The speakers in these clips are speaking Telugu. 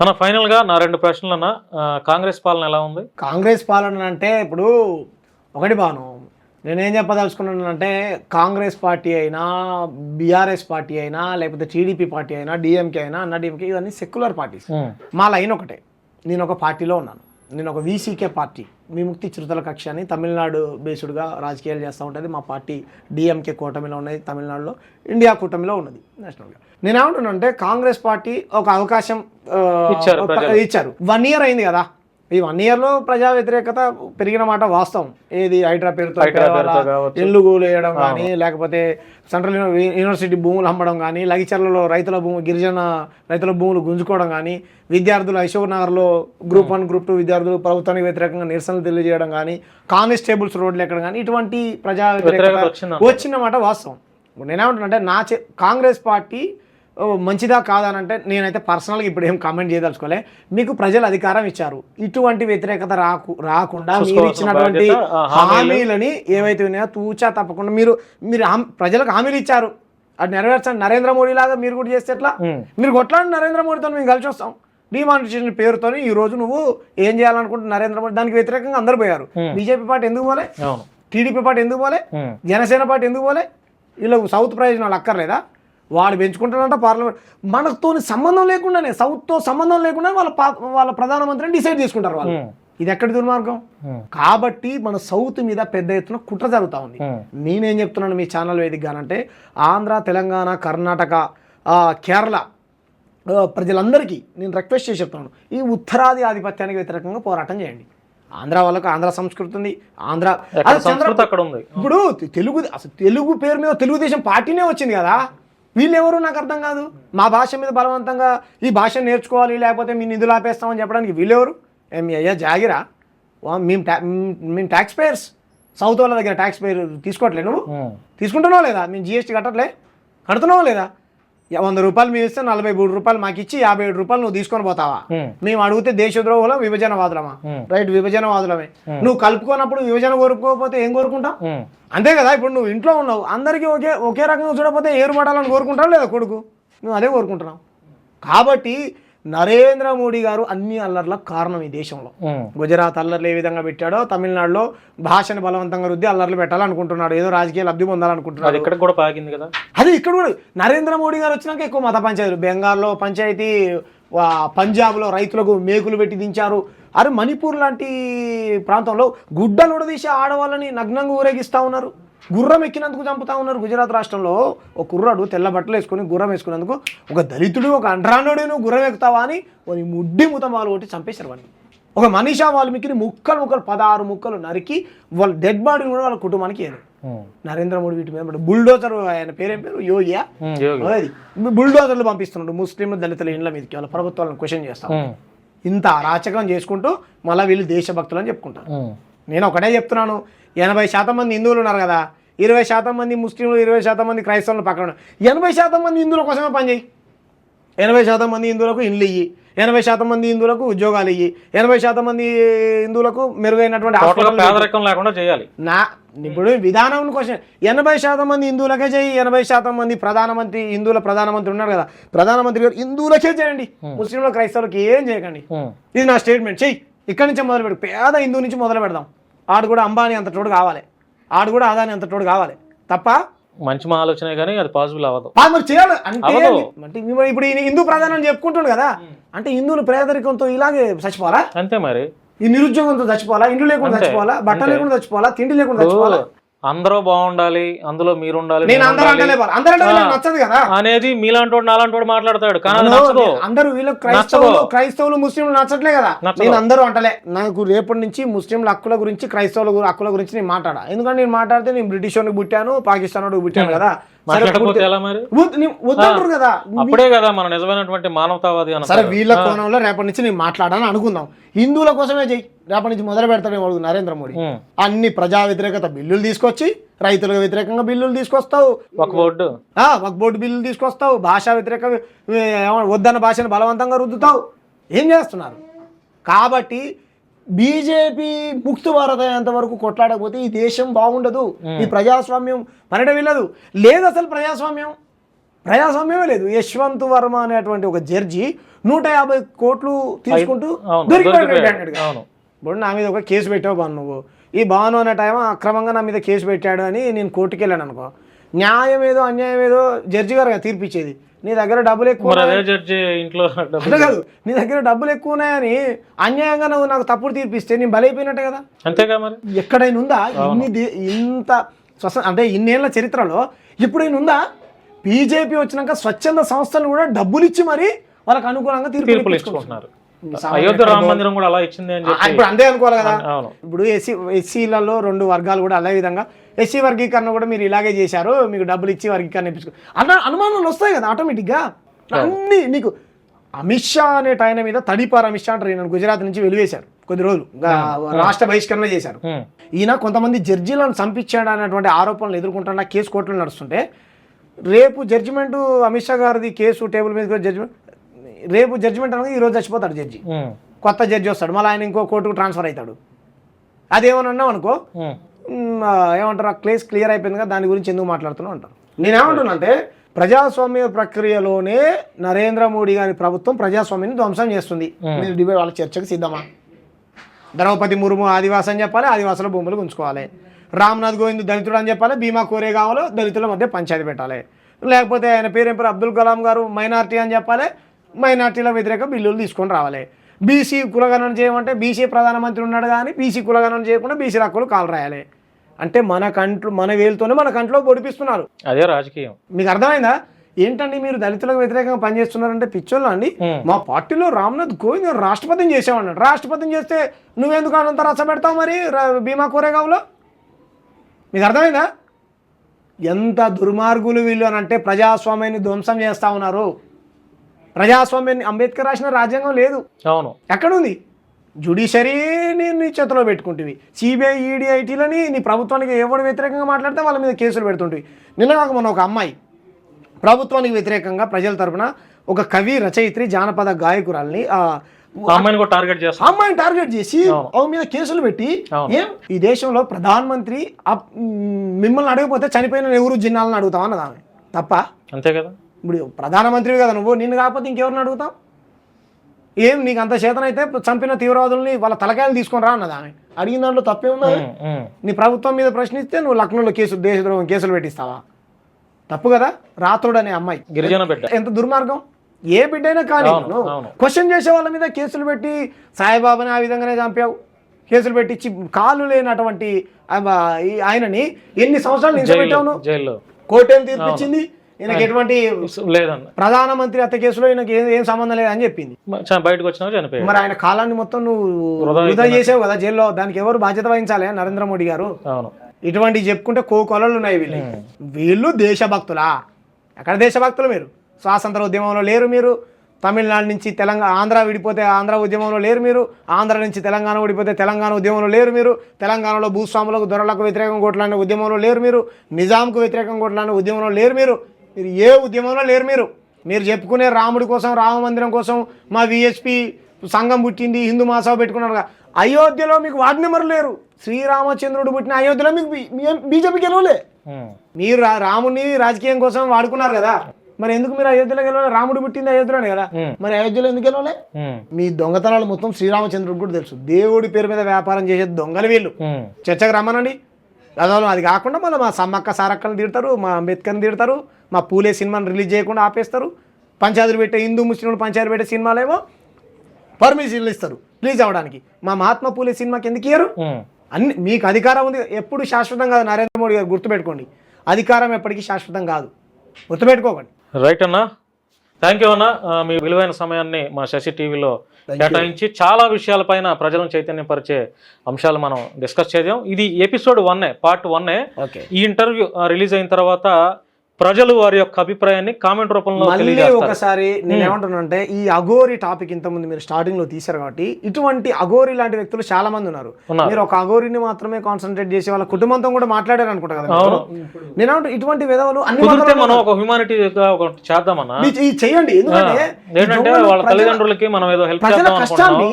అన్న ఫైనల్గా నా రెండు ప్రశ్నలు అన్న. కాంగ్రెస్ పాలన ఎలా ఉంది? కాంగ్రెస్ పాలన అంటే ఇప్పుడు ఒకటి బాను నేనేం చెప్పదలుచుకున్నాను అంటే కాంగ్రెస్ పార్టీ అయినా బీఆర్ఎస్ పార్టీ అయినా లేకపోతే టీడీపీ పార్టీ అయినా డిఎంకే అయినా అన్న డిఎంకే ఇవన్నీ సెక్యులర్ పార్టీస్. మా లైన్ ఒకటే. నేను ఒక పార్టీలో ఉన్నాను. నేను ఒక వీసీకే పార్టీ. విముక్తి చిరుతల కక్ష అని తమిళనాడు బేస్డ్గా రాజకీయాలు చేస్తూ ఉంటుంది. మా పార్టీ డిఎంకే కూటమిలో ఉన్నది తమిళనాడులో ఇండియా కూటమిలో ఉన్నది. నేషనల్గా. నేను ఏమంటున్నానంటే కాంగ్రెస్ పార్టీ ఒక అవకాశం. ఇచ్చారు. వన్ ఇయర్ అయింది కదా. ఈ వన్ ఇయర్లో ప్రజా వ్యతిరేకత పెరిగిన మాట వాస్తవం. ఏది హైడ్రా పేరుతో. ఇల్లు వేయడం కానీ లేకపోతే సెంట్రల్ యూని- యూనివర్సిటీ భూములు అమ్మడం కానీ లగిచర్లలో రైతుల భూమి గిరిజన రైతుల భూములు గుంజుకోవడం కానీ విద్యార్థులు అశోక్ నగర్లో గ్రూప్ వన్ గ్రూప్ టూ విద్యార్థులు ప్రభుత్వానికి వ్యతిరేకంగా నిరసనలు తెలియజేయడం కానీ కానిస్టేబుల్స్ రోడ్లు ఎక్కడం కానీ ఇటువంటి ప్రజా వ్యతిరేకత వచ్చింది వచ్చినమాట వాస్తవం. నేనేమంటున్నా నా చే కాంగ్రెస్ పార్టీ మంచిదా కాదనంటే నేనైతే పర్సనల్గా ఇప్పుడు ఏం కామెంట్ చేయదలుచుకోలే. మీకు ప్రజలు అధికారం ఇచ్చారు. ఇటువంటి వ్యతిరేకత రాకు రాకుండా మీరు ఇచ్చినటువంటి. హామీలని ఏవైతే ఉన్నాయో తూచా తప్పకుండా మీరు మీరు హామీ- ప్రజలకు హామీలు ఇచ్చారు. అది నెరవేర్చండి. నరేంద్ర మోడీ లాగా మీరు కూడా చేస్తే ఎట్లా? మీరు కొట్లాడి నరేంద్ర మోడీతో మేము కలిసి వస్తాం. డిమానిటేషన్ పేరుతో ఈ రోజు నువ్వు ఏం చేయాలనుకుంటున్న నరేంద్ర మోడీ? దానికి వ్యతిరేకంగా అందరు పోయారు. బీజేపీ పార్టీ ఎందుకు పోలే? టీడీపీ పార్టీ ఎందుకు పోలే? జనసేన పార్టీ ఎందుకు పోలే? వీళ్ళకు సౌత్ ప్రయోజనాలు అక్కర్లేదా? వాడు పెంచుకుంటారంట పార్లమెంట్. మనతో సంబంధం లేకుండానే సౌత్తో సంబంధం లేకుండా వాళ్ళ వాళ్ళ ప్రధానమంత్రిని డిసైడ్ చేసుకుంటారు వాళ్ళు. ఇది ఎక్కడి దుర్మార్గం? కాబట్టి మన సౌత్ మీద పెద్ద ఎత్తున కుట్ర జరుగుతూ ఉంది. నేనేం చెప్తున్నాను మీ ఛానల్ వేదికగానంటే ఆంధ్ర తెలంగాణ కర్ణాటక కేరళ ప్రజలందరికీ నేను రిక్వెస్ట్ చేసి చెప్తున్నాను. ఈ ఉత్తరాది ఆధిపత్యానికి వ్యతిరేకంగా పోరాటం చేయండి. ఆంధ్ర వాళ్ళకు ఆంధ్ర సంస్కృతి ఉంది. ఆంధ్ర అక్కడ ఉంది? ఇప్పుడు తెలుగు అసలు తెలుగు పేరు మీద తెలుగుదేశం పార్టీనే వచ్చింది కదా. వీళ్ళు ఎవరు నాకు అర్థం కాదు. మా భాష మీద బలవంతంగా ఈ భాష నేర్చుకోవాలి లేకపోతే మీ నిధులు ఆపేస్తామని చెప్పడానికి వీళ్ళెవరు? ఏమి అయ్యా జాగిరా? వా- మేము ట్యా మేము ట్యాక్స్ పేయర్స్ సౌత్ వాళ్ళ దగ్గర ట్యాక్స్ పేర్ తీసుకోవట్లే నువ్వు? తీసుకుంటున్నావు లేదా? మేము జిఎస్టీ కట్టట్లే? కడుతున్నావా లేదా? వంద రూపాయలు మేము ఇస్తే నలభై మూడు రూపాయలు మాకు ఇచ్చి యాభై ఏడు రూపాయలు నువ్వు తీసుకొని పోతావా? మేము అడిగితే దేశద్రోహులం విభజనవాదులమా. రైట్ విభజనవాదులమే. నువ్వు కలుపుకోనప్పుడు విభజన కోరుకోకపోతే ఏం కోరుకుంటావు? అంతే కదా ఇప్పుడు నువ్వు ఇంట్లో ఉన్నావు అందరికీ ఒకే ఒకే రకంగా చూడకపోతే ఏరు పడాలని కోరుకుంటావు లేదా కొడుకు? నువ్వు అదే కోరుకుంటున్నావు. కాబట్టి నరేంద్ర మోడీ గారు అన్ని అల్లర్లకు కారణం ఈ దేశంలో. గుజరాత్ అల్లర్లు ఏ విధంగా పెట్టాడో తమిళనాడులో భాషను బలవంతంగా రుద్ది అల్లర్లు పెట్టాలనుకుంటున్నాడు ఏదో రాజకీయ లబ్ధి పొందాలనుకుంటున్నాడు. ఇక్కడ కూడా పాకింది కదా? అదే ఇక్కడ కూడా నరేంద్ర మోడీ గారు వచ్చినాక ఎక్కువ మత పంచాయతీలు బెంగాల్లో పంచాయతీ పంజాబ్లో రైతులకు మేకులు పెట్టి దించారు. అరే మణిపూర్ లాంటి ప్రాంతంలో గుడ్డలు ఉడదీసి ఆడవాళ్ళని నగ్నంగా ఊరేగిస్తూ ఉన్నారు. గుర్రం ఎక్కినందుకు చంపుతా ఉన్నారు గుజరాత్ రాష్ట్రంలో. ఒక కుర్రాడు తెల్ల బట్టలు వేసుకుని గుర్రం వేసుకున్నందుకు ఒక దళితుడు ఒక అండ్రానుడు నువ్వు గుర్రం ఎక్కుతావా అని వాని ముడ్డి ముతమాలు కొట్టి చంపేశారు వాడిని. ఒక మనీషా వాల్మీకిని ముక్కలు ముక్కలు పదహారు ముక్కలు నరికి వాళ్ళ డెడ్ బాడీని కూడా వాళ్ళ కుటుంబానికి ఉమ్, నరేంద్ర మోడీ వీటి మీద. బుల్డోజర్ ఆయన పేరేం పేరు? యోగియా? అది. బుల్డోజర్లు పంపిస్తున్నాడు ముస్లిం దళితుల ఇండ్ల మీదకి వాళ్ళ ప్రభుత్వాలను క్వశ్చన్ చేస్తాం ఇంత అరాచకం చేసుకుంటూ మళ్ళీ వీళ్ళు దేశభక్తులు అని చెప్పుకుంటారు నేను ఒకటే చెప్తున్నాను. ఎనభై శాతం మంది హిందువులు ఉన్నారు కదా ఇరవై శాతం మంది ముస్లింలు ఇరవై శాతం మంది క్రైస్తవులు పక్కన. ఎనభై శాతం మంది హిందువుల కోసమే పనిచేయి ఎనభై శాతం మంది హిందువులకు ఇండ్లు ఇయ్యి. ఎనభై శాతం మంది హిందువులకు ఉద్యోగాలు ఇయ్యి. ఎనభై శాతం మంది హిందువులకు మెరుగైనటువంటి లేకుండా చేయాలి. నా ఇప్పుడు విధానం క్వశ్చన్ ఎనభై శాతం మంది హిందువులకే చేయి ఎనభై శాతం మంది ప్రధానమంత్రి హిందువుల ప్రధానమంత్రి ఉన్నారు కదా ప్రధానమంత్రి గారు హిందువులకే చేయండి. ముస్లింల క్రైస్తవులకి ఏం చేయకండి. ఇది నా స్టేట్మెంట్ చెయ్యి. ఇక్కడి నుంచే మొదలు పెడు పేద హిందువు నుంచి మొదలు పెడదాం. ఆడు కూడా అంబానీ అంత తోడు కావాలి. ఆడు కూడా అదాని అంత తోడు కావాలి. తప్ప మంచి మా ఆలోచనే కానీ అది పాసిబుల్ అవ్వదు. మరి చేయాలి. అంటే. అంటే ఇప్పుడు- ఇప్పుడు ఈయన హిందూ ప్రధానం చెప్పుకుంటుండు కదా. అంటే హిందువులు పేదరికంతో ఇలాగే చచ్చిపోవాలా? అంతే మరి. ఈ నిరుద్యోగంతో చచ్చిపోవాలా? ఇండ్లు లేకుండా. చచ్చిపోవాలా? బట్ట అంతే. లేకుండా చచ్చిపోవాలా? తిండి లేకుండా చచ్చిపోవాలా? అందరూ బాగుండాలి అందులో మీరు ఉండాలి నేను అందరూ. అందరూ అంటే నచ్చదు కదా. అనేది మీలాంటి వాడు నాలాంటి వాడు మాట్లాడతాడు కానీ అది అవును, నచ్చదు. అందరూ వీళ్ళు క్రైస్తవులు క్రైస్తవులు ముస్లింలు నచ్చట్లే కదా. నేను అందరూ అంటలే. నాకు రేపటి నుంచి ముస్లింల హక్కుల గురించి క్రైస్తవుల హక్కుల గురించి నేను మాట్లాడా ఎందుకంటే నేను మాట్లాడితే నేను బ్రిటిష్ వాడికి పుట్టాను పాకిస్తాన్ వాడికి పుట్టాను కదా. సరే మాట్లాడకపోతే ఎలా మరి? వద్దు- నీ- వద్దంటారు కదా. అప్పుడే కదా మన నిజమైనటువంటి మానవతావాది సరే వీళ్ళ కోణంలో రేపటి నుంచి నేను మాట్లాడాలని అనుకుందాం. హిందువుల కోసమే చెయ్యి రేపటి నుంచి మొదలు పెడతాడు వాడు నరేంద్ర మోడీ. అన్ని ప్రజా వ్యతిరేకత బిల్లులు తీసుకొచ్చి రైతులకు వ్యతిరేకంగా బిల్లులు తీసుకొస్తావు. ఒక బోర్డు. ఆ, వక్ బోర్డు బిల్లులు తీసుకొస్తావు. భాషా వ్యతిరేక వద్దన్న భాషను బలవంతంగా రుద్దుతావు. ఏం చేస్తున్నారు? కాబట్టి బీజేపీ ముక్తి భారత్ అయ్యేంత వరకు కొట్లాడకపోతే ఈ దేశం బాగుండదు. ఈ ప్రజాస్వామ్యం పనిట వెళ్ళదు లేదు అసలు ప్రజాస్వామ్యం. ప్రజాస్వామ్యమే లేదు. యశ్వంత్ వర్మ అనేటువంటి ఒక జడ్జి నూట యాభై కోట్లు తీసుకుంటూ దొరికిపోయాడు ఇప్పుడు నా మీద ఒక కేసు పెట్టావు బాను నువ్వు. ఈ భాను అనే టైం అక్రమంగా నా మీద కేసు పెట్టాడు అని నేను కోర్టుకి వెళ్ళాను అనుకో. న్యాయం ఏదో అన్యాయం ఏదో జడ్జి గారు తీర్పిచ్చేది. నీ దగ్గర డబ్బులు ఎక్కువ ఇంట్లో కాదు నీ దగ్గర డబ్బులు ఎక్కువ ఉన్నాయని అన్యాయంగా నువ్వు నాకు తప్పుడు తీర్పిస్తే నేను బలైపోయినట్టే కదా? అంతేగా మరి? ఎక్కడైనా ఉందా? ఇన్ని ఇంత స్వస్థ అంటే ఇన్నేళ్ళ చరిత్రలో ఎప్పుడైనా ఉందా? బీజేపీ వచ్చినాక స్వచ్ఛంద సంస్థలు కూడా డబ్బులు ఇచ్చి మరి వాళ్ళకి అనుకూలంగా తీర్పులు. ఇచ్చుకుంటున్నారు. అయోధ్య రామ మందిరం కూడా అలా ఇచ్చింది అని చెప్పి ఇప్పుడు అంతే అనుకోవాలి కదా. ఇప్పుడు ఎస్సీ ఎస్సీలలో రెండు వర్గాలు కూడా అదే విధంగా ఎస్సీ వర్గీకరణ కూడా మీరు ఇలాగే చేశారు మీకు డబ్బులు ఇచ్చి వర్గీకరణ ఇప్పించుకో అన్న అనుమానాలు వస్తాయి కదా ఆటోమేటిక్గా. అన్ని నీకు అమిత్ షా అనే ఆయన మీద తడిపారు అమిత్ షా అంటారు ఈయన గుజరాత్ నుంచి వెలివేశారు కొద్ది రోజులు రాష్ట్ర బహిష్కరణ చేశారు. ఈయన కొంతమంది జడ్జీలను చంపించాడు అనేటువంటి ఆరోపణలు ఎదుర్కొంటున్న కేసు కోర్టులో నడుస్తుంటే రేపు జడ్జిమెంట్ అమిత్ షా గారిది కేసు టేబుల్ మీద జడ్జిమెంట్ రేపు జడ్జిమెంట్ అనగా ఈరోజు చచ్చిపోతాడు జడ్జి. కొత్త జడ్జి వస్తాడు మళ్ళీ ఆయన ఇంకో కోర్టుకు ట్రాన్స్ఫర్ అవుతాడు. అదేమని అన్నావు అనుకో ఏమంటారు? ఆ కేసు క్లియర్ అయిపోయింది కదా దాని గురించి ఎందుకు మాట్లాడుతున్నావు అంటారు? నేనేమంటున్నా అంటే ప్రజాస్వామ్య ప్రక్రియలోనే నరేంద్ర మోడీ గారి ప్రభుత్వం ప్రజాస్వామ్యాన్ని ధ్వంసం చేస్తుంది. మీరు డిబేట్ వాళ్ళ చర్చకు సిద్ధమా? ద్రౌపది ముర్ము ఆదివాసి అని చెప్పాలి ఆదివాసుల భూములు ఉంచుకోవాలి రామ్నాథ్ గోవింద్ దళితుడు అని చెప్పాలి భీమా కోరే కావాలో దళితుల మధ్య పంచాయతీ పెట్టాలి. లేకపోతే ఆయన పేరు ఏం పేరు? అబ్దుల్ కలాం గారు మైనార్టీ అని చెప్పాలి మైనార్టీల వ్యతిరేక బిల్లులు తీసుకొని రావాలి. బీసీ కులగణన చేయమంటే బీసీ ప్రధానమంత్రి ఉన్నాడు కానీ బీసీ కులగణన చేయకుండా బీసీ హక్కులు కాలు రాయాలి అంటే మన కంట్లో మన వేలుతోనే మన కంట్లో పొడిపిస్తున్నారు. అదే రాజకీయం. మీకు అర్థమైందా? ఏంటండి మీరు దళితులకు వ్యతిరేకంగా పనిచేస్తున్నారంటే పిచ్చోళ్ళు అండి. మా పార్టీలో రామ్నాథ్ కోవింద్ రాష్ట్రపతిని చేసామన్నాడు రాష్ట్రపతిని చేస్తే నువ్వెందుకు అనంత రచ్చ పెడతావు మరి భీమా కోరేగావులో? మీకు అర్థమైందా? ఎంత దుర్మార్గులు వీళ్ళు అని అంటే ప్రజాస్వామ్యాన్ని ధ్వంసం చేస్తా ఉన్నారు. ప్రజాస్వామ్యాన్ని అంబేద్కర్ రాసిన రాజ్యాంగం లేదు. అవును. ఎక్కడుంది? జుడిషరీని నీ చేతిలో పెట్టుకుంటువి సిబిఐ ఈడీ ఐటీలని నీ ప్రభుత్వానికి ఎవరు వ్యతిరేకంగా మాట్లాడితే వాళ్ళ మీద కేసులు పెడుతుంటివి నిన్న కాక మొన్న ఒక అమ్మాయి ప్రభుత్వానికి వ్యతిరేకంగా ప్రజల తరపున ఒక కవి రచయిత్రి జానపద గాయకురాల్ని అమ్మాయిని టార్గెట్ చేస్తాం. ఆ అమ్మాయిని టార్గెట్ చేసి. ఆమె మీద కేసులు పెట్టి. ఏం? ఈ దేశంలో ప్రధానమంత్రి మిమ్మల్ని అడగకపోతే చనిపోయిన నెహ్రూ జిన్నాలను అడుగుతాం అన్నది ఆమె. తప్ప? అంతే కదా. ఇప్పుడు ప్రధానమంత్రివి కదా నువ్వు నిన్ను కాకపోతే ఇంకెవరిని అడుగుతాం ఏం నీకు అంత చేతనైతే చంపిన తీవ్రవాదుల్ని వాళ్ళ తలకాయలు తీసుకొని రా అన్నది ఆమె. అడిగిన దాంట్లో తప్పే ఉందా. నీ ప్రభుత్వం మీద ప్రశ్నిస్తే నువ్వు లక్నోలో కేసు దేశద్రోహం కేసులు పెట్టిస్తావా? తప్పు కదా? రాత్రుడు అనే అమ్మాయి. గిరిజన బిడ్డ. ఎంత దుర్మార్గం? ఏ బిడ్డైనా కానీ. క్వశ్చన్ చేసే వాళ్ళ మీద కేసులు పెట్టి సాయిబాబాని ఆ విధంగానే చంపావు. కేసులు పెట్టించి కాళ్ళు లేనటువంటి ఆయనని ఎన్ని సంవత్సరాలు నిలిచిపెట్టావు కోర్టు ఏం తీర్పిచ్చింది ఈయనకి ఎటువంటి లేదన్న. ప్రధానమంత్రి హత్య కేసులో ఈయనకి ఏం ఏం సంబంధం లేదని చెప్పింది. బయటకు వచ్చినా చనిపోయాడు మరి ఆయన కాలాన్ని మొత్తం నువ్వు వృధా చేసావు కదా జైల్లో దానికి ఎవరు బాధ్యత వహించాలి నరేంద్ర మోడీ గారు? అవును. ఇటువంటివి చెప్పుకుంటే కో కొలలు ఉన్నాయి వీళ్ళు వీళ్ళు దేశభక్తులా? ఎక్కడ దేశభక్తులు మీరు? స్వాతంత్ర ఉద్యమంలో లేరు మీరు. తమిళనాడు నుంచి తెలంగాణ ఆంధ్ర విడిపోతే ఆంధ్ర ఉద్యమంలో లేరు మీరు. ఆంధ్ర నుంచి తెలంగాణ విడిపోతే తెలంగాణ ఉద్యమంలో లేరు మీరు. తెలంగాణలో భూస్వాములకు దొరలకు వ్యతిరేకంగా కొట్లాడిన ఉద్యమంలో లేరు మీరు. నిజాంకు వ్యతిరేకంగా కొట్లాడిన ఉద్యమంలో లేరు మీరు. మీరు ఏ ఉద్యమంలో లేరు మీరు మీరు చెప్పుకునే రాముడి కోసం రామ మందిరం కోసం మా విహెచ్పి సంఘం పుట్టింది హిందూ మాసావు పెట్టుకున్నారు కదా. అయోధ్యలో మీకు వార్డు నెంబర్ లేరు శ్రీరామచంద్రుడు పుట్టిన అయోధ్యలో మీకు బీజేపీ గెలవలే. మీరు రా- రాముడిని రాజకీయం కోసం వాడుకున్నారు కదా మరి ఎందుకు మీరు అయోధ్యలో గెలవలే రాముడు పుట్టింది అయోధ్యలోనే కదా. మరి అయోధ్యలో ఎందుకు గెలవలే. మీ దొంగతనాలు మొత్తం శ్రీరామచంద్రుడికి కూడా తెలుసు దేవుడి పేరు మీద వ్యాపారం చేసే దొంగలు వీళ్ళు. చర్చకు రమ్మనండి గతంలో అది కాకుండా మళ్ళీ మా సమ్మక్క సారక్కలను తిడతారు మా అంబేద్కర్ని తిడతారు మా పూలే సినిమాని రిలీజ్ చేయకుండా ఆపేస్తారు. పంచాయతీలు పెట్టే హిందూ ముస్లింలు పంచాయతీ పెట్టే సినిమాలేమో పర్మిషన్లు ఇస్తారు రిలీజ్ అవ్వడానికి. మా మహాత్మా పూలే సినిమాకి ఎందుకు ఇయ్యరు. అన్ని మీకు అధికారం ఉంది. ఎప్పుడు శాశ్వతం కాదు నరేంద్ర మోడీ గారు గుర్తుపెట్టుకోండి. అధికారం ఎప్పటికీ శాశ్వతం కాదు. గుర్తుపెట్టుకోకండి. రైట్ అన్న. థ్యాంక్ యూ అన్న. మీ విలువైన సమయాన్ని మా శశి టీవీలో కేటాయించి చాలా విషయాలపైన ప్రజలను చైతన్యపరిచే అంశాలు మనం డిస్కస్ చేద్దాం. ఇది ఎపిసోడ్ వన్నే పార్ట్ వన్నే. ఈ ఇంటర్వ్యూ రిలీజ్ అయిన తర్వాత ప్రజలు వారి యొక్క అభిప్రాయాన్ని కామెంట్ రూపంలో మళ్ళీ ఒకసారి నేను ఏమంటున్నానంటే ఈ అఘోరి టాపిక్ ఇంతకుముందు మీరు స్టార్టింగ్లో తీశారు కాబట్టి ఇటువంటి అఘోరి లాంటి వ్యక్తులు చాలా మంది ఉన్నారు. మీరు ఒక అఘోరిని మాత్రమే కాన్సన్ట్రేట్ చేసి వాళ్ళ కుటుంబంతో కూడా మాట్లాడారు అనుకుంటా కదా? నేను ఇటువంటి విధవలు అన్ని మనం ఒక హ్యూమానిటీగా ఒక చేద్దామన్నా? చేయండి. ఎందుకంటే ఏంటంటే వాళ్ళ తల్లిదండ్రులకి మనం ఏదో హెల్ప్ ప్రజల కష్టాన్ని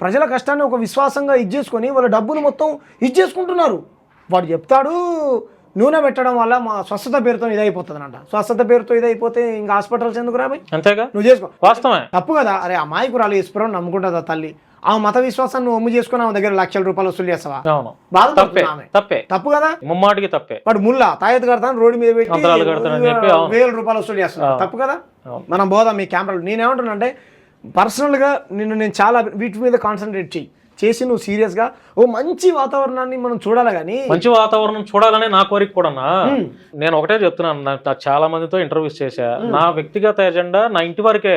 ప్రజల కష్టాన్ని ఒక విశ్వాసంగా ఇచ్చేసుకొని వాళ్ళ డబ్బులు మొత్తం ఇచ్చేసుకుంటున్నారు. వాడు చెప్తాడు నూనె పెట్టడం వల్ల మా స్వస్థత పేరుతో ఇదైపోతుంది అంట స్వస్థత పేరుతో ఇదైపోతే ఇంకా హాస్పిటల్స్ ఎందుకు రాబాయి? అంతేగా? నువ్వు చేసుకో. వాస్తవమే. తప్పు కదా. అరే అమాయకురాలు ఈశ్వరం నమ్ముకుంటుందా తల్లి? ఆ మత విశ్వాసాన్ని నువ్వు ఒమ్ము చేసుకుని ఆమె దగ్గర లక్షల రూపాయలు వసూలు చేస్తావా? అవును. తప్పే తప్పే. తప్పు కదా? ముమ్మాటికి తప్పే. వాడు ముల్లా తాయెత్తు కడతాను రోడ్డు మీద పెట్టి. వేల రూపాయలు వసూలు చేస్తున్నాడు తప్పు కదా. మనం పోదాం మీ కెమెరాలు నేనేమంటున్నా అంటే పర్సనల్గా నిన్ను నేను చాలా వీటి మీద కాన్సన్ట్రేట్ చెయ్యి. చేసి నువ్వు సీరియస్గా ఓ మంచి వాతావరణాన్ని మనం చూడాలి కానీ మంచి వాతావరణం చూడాలనే నా కోరిక కూడా నేను ఒకటే చెప్తున్నాను నా- నా చాలా మందితో ఇంటర్వ్యూస్ చేశా. నా వ్యక్తిగత ఎజెండా నా ఇంటి వరకే.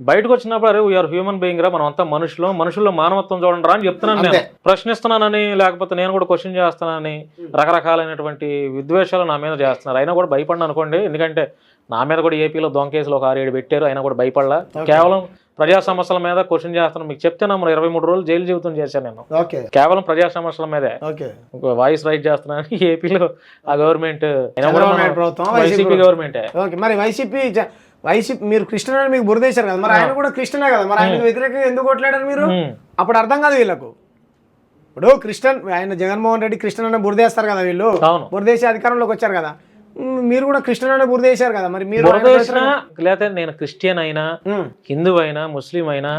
బయటకు వచ్చినప్పుడు అరే వీఆర్ హ్యూమన్ బీయింగ్ రా మనం అంతా మనుషులు మనుషుల్లో మానవత్వం చూడండి రా అని చెప్తున్నాను నేను. ప్రశ్నిస్తున్నానని లేకపోతే నేను కూడా క్వశ్చన్ చేస్తానని రకరకాలైనటువంటి విద్వేషాలు నా మీద చేస్తున్నారు. అయినా కూడా భయపడిన అనుకోండి ఎందుకంటే నా మీద కూడా ఏపీలో దొంగ కేసులు ఒక ఆరు ఏడు పెట్టారు అయినా కూడా భయపడలా. కేవలం ప్రజా సమస్యల మీద క్వశ్చన్ చేస్తున్నాను మీకు చెప్తే నమ్మరు ఇరవై మూడు రోజులు జైలు జీవితం చేశాను నేను. ఓకే. కేవలం ప్రజా సమస్యల మీదే. ఓకే. వాయిస్ రైట్ చేస్తున్నాను. ఏపీలో ఆ గవర్నమెంట్ వైసీపీ గవర్నమెంటే. ఓకే. మరి వైసీపీ వైసీపీ మీరు కృష్ణ మీకు బురదేశారు కదా. మరి ఆయన కూడా కృష్ణనే కదా. మరి ఆయన వ్యతిరేకంగా ఎందుకు కొట్లాడారు మీరు. అప్పుడు అర్థం కాదు వీళ్ళకు. ఇప్పుడు కృష్ణన్ ఆయన జగన్మోహన్ రెడ్డి కృష్ణ అనే బురదేస్తారు కదా వీళ్ళు. బురదేశి అధికారంలోకి వచ్చారు కదా. మీరు కూడా కృష్ణ అనే బురదేశారు కదా మరి మీరు లేకపోతే నేను క్రిస్టియన్ అయినా హిందూ అయినా ముస్లిం అయినా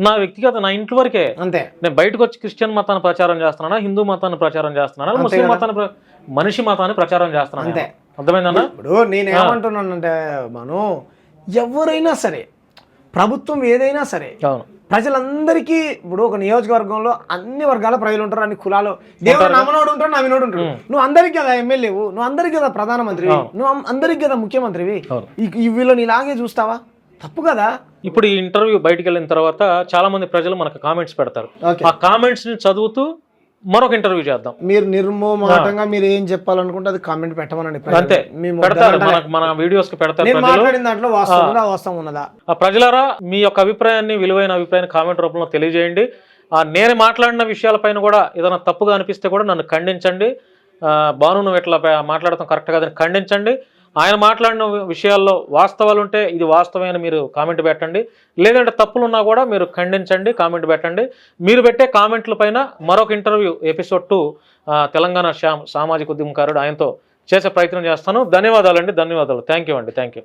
నా వ్యక్తిగత నా ఇంటి వరకే. అంతే. నేను బయటకు వచ్చి క్రిస్టియన్ మతాన్ని ప్రచారం చేస్తున్నానా హిందూ మతాన్ని ప్రచారం చేస్తున్నానా ముస్లిం మతాన్ని మనిషి మతాన్ని ప్రచారం చేస్తున్నాను? అంతే. అర్థమైందన్నా? ఇప్పుడు నేను ఏమంటున్నానంటే మనం ఎవరైనా సరే ప్రభుత్వం ఏదైనా సరే అవును. ప్రజలందరికీ ఇప్పుడు ఒక నియోజకవర్గంలో అన్ని వర్గాల ప్రజలు ఉంటారు అన్ని కులాలు. దేవుడు నమ్మనోడు ఉంటాడు నమ్మినోడు ఉంటాడు. నువ్వు అందరికి కదా ఎమ్మెల్యేవు నువ్వు అందరికి కదా ప్రధానమంత్రివి నువ్వు అందరికి కదా ముఖ్యమంత్రివి. వీళ్ళని ఇలాగే చూస్తావా? తప్పు కదా. ఇప్పుడు ఈ ఇంటర్వ్యూ బయటికి వెళ్ళిన తర్వాత చాలా మంది ప్రజలు మనకు కామెంట్స్ పెడతారు. ఆ కామెంట్స్ని చదువుతూ మరొక ఇంటర్వ్యూ చేద్దాం. మీరు నిర్మోమాటంగా మీరు ఏం చెప్పాలనుకుంటే అది కామెంట్ పెట్టమనండి ప్రజలు. అంతే. పెడతారు. మనకు మన వీడియోస్కి పెడతారు నేను ప్రజలు. మాట్లాడిన దాంట్లో వాస్తవం ఉన్నదా? ప్రజలారా మీ యొక్క అభిప్రాయాన్ని విలువైన అభిప్రాయాన్ని కామెంట్ రూపంలో తెలియజేయండి. ఆ నేను మాట్లాడిన విషయాలపైన కూడా ఏదైనా తప్పుగా అనిపిస్తే కూడా నన్ను ఖండించండి. భాను నువ్వు ఇట్లా మాట్లాడటం కరెక్ట్ కాదని ఖండించండి. ఆయన మాట్లాడిన విషయాల్లో వాస్తవాలు ఉంటే ఇది వాస్తవమైన మీరు కామెంట్ పెట్టండి. లేదంటే తప్పులు ఉన్నా కూడా మీరు ఖండించండి కామెంట్ పెట్టండి. మీరు పెట్టే కామెంట్ల పైన మరొక interview episode two Telangana Shyam సామాజిక ఉద్యమకారుడు ఆయనతో చేసే ప్రయత్నం చేస్తాను. ధన్యవాదాలండి ధన్యవాదాలు. థ్యాంక్ యూ అండి థ్యాంక్ యూ.